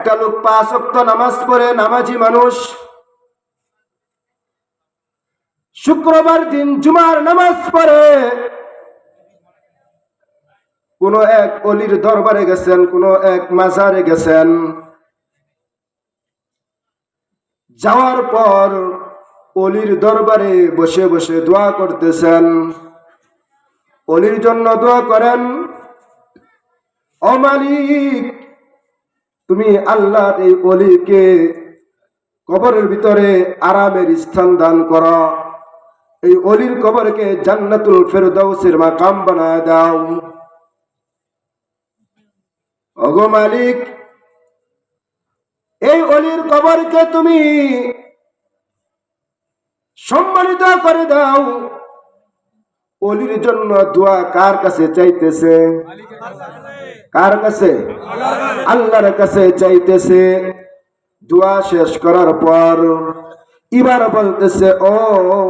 একটা লোক পাঁচ ওয়াক্ত নামাজ পড়ে, নামাজি মানুষ। শুক্রবার দিন জুমার নামাজ পড়ে। কোন এক অলির দরবারে গেছেন, কোন এক মাজারে গেছেন। যাওয়ার পর অলির দরবারে বসে বসে দোয়া করতেছেন। অলির জন্য দোয়া করেন, ও মালিক তুমি আল্লাহর এই অলিকে কবরের ভিতরে আরামের স্থান দান করো। এই অলির কবরকে জান্নাতুল ফেরদাউসের মাকাম বানায় দাও। ওগো মালিক, এই অলির কবরকে তুমি সম্মানিত করে দাও। অলির জন্য দোয়া কার কাছে চাইতেছে? কার কাছে? আল্লাহর কাছে চাইতেছে। দোয়া শেষ করার পর এবার বলতেছে, ও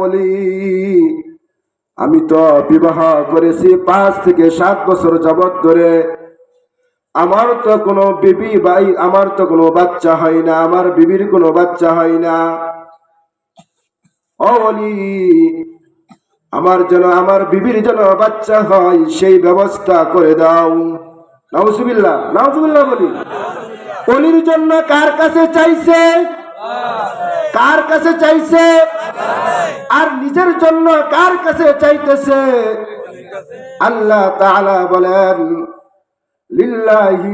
অলি, আমি তো বিবাহ করেছি পাঁচ থেকে সাত বছর যাবত ধরে। আমার তো কোনো বিবি ভাই, আমার তো কোনো বাচ্চা হয় না, আমার বিবির কোনো বাচ্চা হয় না। অলি আমার যেন আমার বিবির যেন বাচ্চা হয়, সেই ব্যবস্থা করে দাও। নাউজুবিল্লাহ নাউজুবিল্লাহ বলি। অলির জন্য কার কাছে চাইছে? কার কাছে চাইছে? আর নিজের জন্য কার কাছে চাইতেছে? আল্লাহ তালা বলেন, লিল্লাহি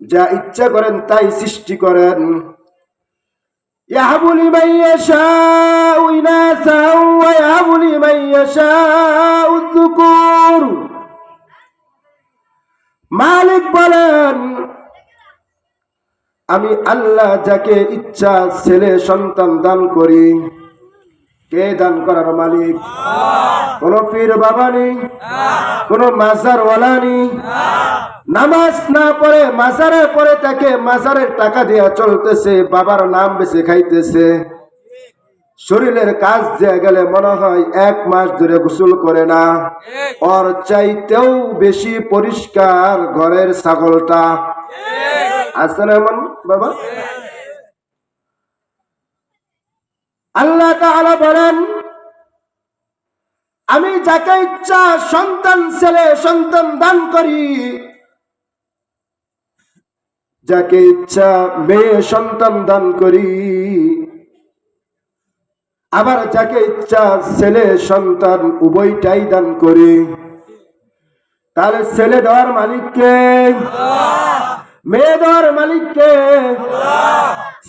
যা ইচ্ছা করেন তাই সৃষ্টি করেন يهب لمن يشاء إناثا ويهب لمن يشاء الذكور মালিক বলেন আমি আল্লাহ যাকে ইচ্ছা ছেলে সন্তান দান করি কে দান করার মালিক কোন পীর বাবা নেই কোন মাজার ওয়ালা নেই নামাজ না পড়ে মাজারে পরে তাকে মাজারের টাকা দিয়া চলতেছে, বাবার নাম বেছে খাইতেছে। শরীরের কাজ দিয়ে গেলে মনে হয় এক মাস ধরে গোসল করে না। ওর চাইতেও বেশি পরিষ্কার ঘরের ছাগলটা। আছে না এমন বাবা? আল্লাহ তাআলা বলেন, আমি যাকে ইচ্ছা সন্তান ছেলে সন্তান দান করি যাকে ইচ্ছা মেয়ে সন্তান দান করি। আবার যাকে ইচ্ছা ছেলে সন্তান উভয়টাই দান করি। তাহলে ছেলে দেওয়ার মালিককে মেয়ে দেওয়ার মালিককে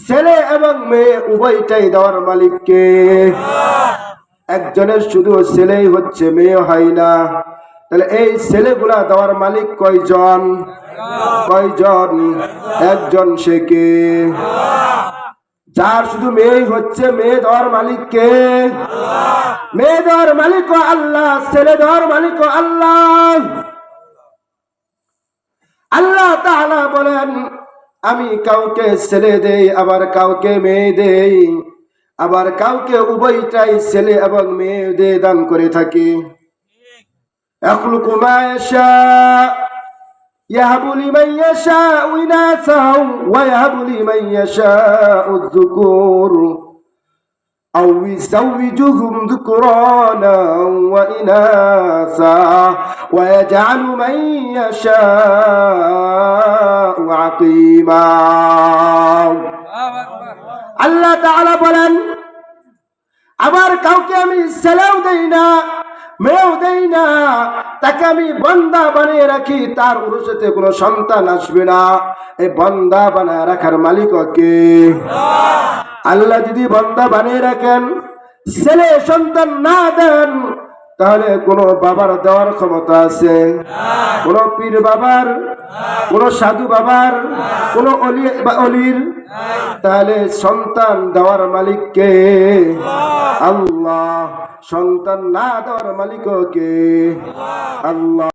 ছেলে এবং মেয়ে উভয়টাই দেওয়ার মালিককে একজনের শুধু ছেলেই হচ্ছে, মেয়ে হয় না। তাহলে এই ছেলেগুলা দেওয়ার মালিক কয়জন? কয়জন? একজন সে কে? যার শুধু মেয়ে হচ্ছে, মেয়ে দেওয়ার মালিক কে? মেয়ে দেওয়ার মালিক আল্লাহ, ছেলে দেওয়ার মালিক আল্লাহ। আল্লাহ তাআলা বলেন, আমি কাউকে ছেলে দেই, আবার কাউকে মেয়ে দেই, আবার কাউকে উভয়টাই ছেলে এবং মেয়ে দিয়ে দান করে থাকি। يخلق ما يشاء يهب لمن يشاء إناثا ويهب لمن يشاء الذكور أو يزوجهم ذكرانا وإناثا ويجعل من يشاء عقيما আল্লাহ তাআলা বলেন আবার কাউকে আমি ছেলেও দেই না মেয়েও দেই না। তাকে আমি বন্দা বানিয়ে রাখি, তার উরুষেতে কোনো সন্তান আসবে না। এই বন্দা বানায় রাখার মালিক কে? আল্লাহ যদি বন্দা বানিয়ে রাখেন, ছেলে সন্তান না দেন তাহলে কোন বাবার দেওয়ার ক্ষমতা আছে? কোন পীর বাবার? কোন সাধু বাবার? কোন অলির? তাহলে সন্তান দেওয়ার মালিক কে? আল্লাহ। সন্তান না দেওয়ার মালিক কে? আল্লাহ।